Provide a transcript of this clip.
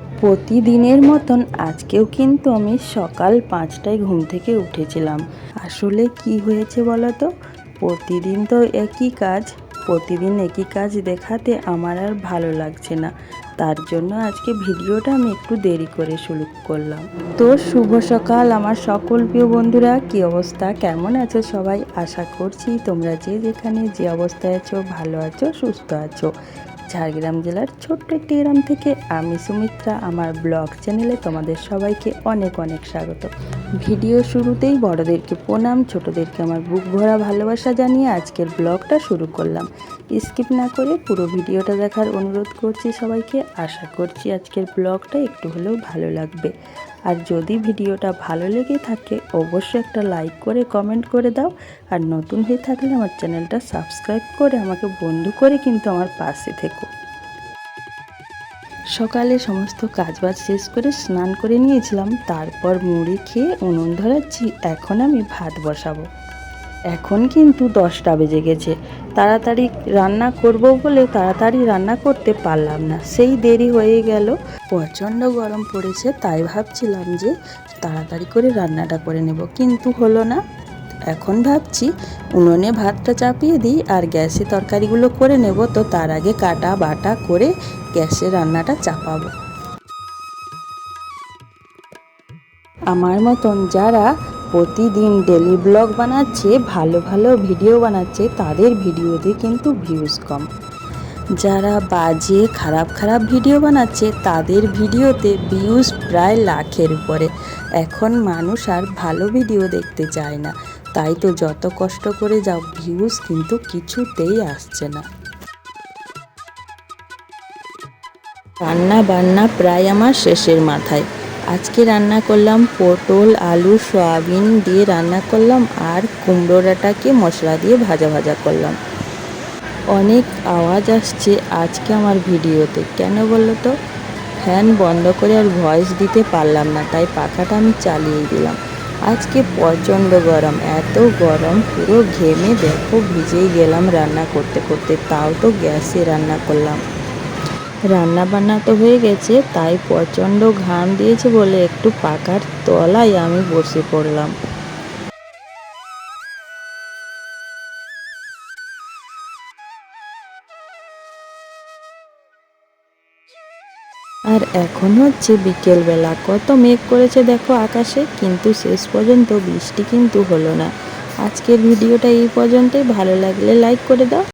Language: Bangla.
প্রতিদিনের মতন আজকেও কিন্তু আমি সকাল পাঁচটায় ঘুম থেকে উঠেছিলাম। আসলে কি হয়েছে বলো তো প্রতিদিন তো একই কাজ, প্রতিদিন একই কাজ দেখাতে আমার আর ভালো লাগছে না। তার জন্য আজকে ভিডিওটা আমি একটু দেরি করে শুরু করলাম। তো শুভ সকাল আমার সকল প্রিয় বন্ধুরা, কি অবস্থা? কেমন আছো সবাই? আশা করছি তোমরা যে যেখানে যে অবস্থায় আছো, ভালো আছো, সুস্থ আছো। ঝাড়গ্রাম জেলার ছোট্ট একটি গ্রাম থেকে আমি সুমিত্রা, আমার ব্লগ চ্যানেলে তোমাদের সবাইকে অনেক অনেক স্বাগত। ভিডিও শুরুতেই বড়দেরকে প্রণাম, ছোটদেরকে আমার বুক ভরা ভালোবাসা জানিয়ে আজকের ব্লগটা শুরু করলাম। স্কিপ না করে পুরো ভিডিওটা দেখার অনুরোধ করছি সবাইকে। আশা করছি আজকের ব্লগটা একটু হলেও ভালো লাগবে। আর যদি ভিডিওটা ভালো লেগে থাকে, অবশ্যই একটা লাইক করে, কমেন্ট করে দাও। আর নতুন হয়ে থাকলে আমার চ্যানেলটা সাবস্ক্রাইব করে আমাকে বন্ধু করে কিন্তু আমার পাশে থেকো। সকালে সমস্ত কাজবাজ শেষ করে স্নান করে নিয়েছিলাম, তারপর মুড়ি খেয়ে উনুন ধরাচ্ছি, এখন আমি ভাত বসাবো। এখন কিন্তু দশটা বেজে গেছে। তাড়াতাড়ি রান্না করব বলে তাড়াতাড়ি রান্না করতে পারলাম না। সেই দেরি হয়ে গেল। প্রচণ্ড গরম পড়েছে, তাই ভাবছিলাম যে তাড়াতাড়ি করে রান্নাটা করে নেব, কিন্তু হলো না। এখন ভাবছি উনুনে ভাতটা চাপিয়ে দিই আর গ্যাসে তরকারিগুলো করে নেব, তো তার আগে কাটা বাটা করে গ্যাসে রান্নাটা চাপাবো। আমার মতন যারা প্রতিদিন ডেলি ব্লগ বানাচ্ছে, ভালো ভালো ভিডিও বানাচ্ছে, তাদের ভিডিওতে কিন্তু ভিউজ কম। যারা বাজে, খারাপ খারাপ ভিডিও বানাচ্ছে, তাদের ভিডিওতে ভিউজ প্রায় লাখের উপরে। এখন মানুষ আর ভালো ভিডিও দেখতে চায় না। তাই তো যত কষ্ট করে যাও ভিউজ কিন্তু কিছুতেই আসছে না। রান্না বান্না প্রায় আমার শেষের মাথায়। আজকে রান্না করলাম পটল, আলু, সয়াবিন দিয়ে রান্না করলাম আর কুমড়ো ডাঁটাকে মশলা দিয়ে ভাজা ভাজা করলাম। অনেক আওয়াজ আসছে আজকে আমার ভিডিওতে, কেন বলল তো? ফ্যান বন্ধ করে আর ভয়েস দিতে পারলাম না, তাই পাখাটা আমি চালিয়ে দিলাম। আজকে প্রচণ্ড গরম, এত গরম, পুরো ঘেমে দেখো ভিজেই গেলাম রান্না করতে করতে, তাও তো গ্যাসে রান্না করলাম। রান্না বান্না তো হয়ে গেছে, তাই প্রচণ্ড ঘাম দিয়েছে বলে একটু পাকার তলায় আমি বসে পড়লাম। আর এখন হচ্ছে বিকেলবেলা। কত মেঘ করেছে দেখো আকাশে, কিন্তু শেষ পর্যন্ত বৃষ্টি কিন্তু হলো না। আজকের ভিডিওটা এই পর্যন্তই। ভালো লাগলে লাইক করে দাও।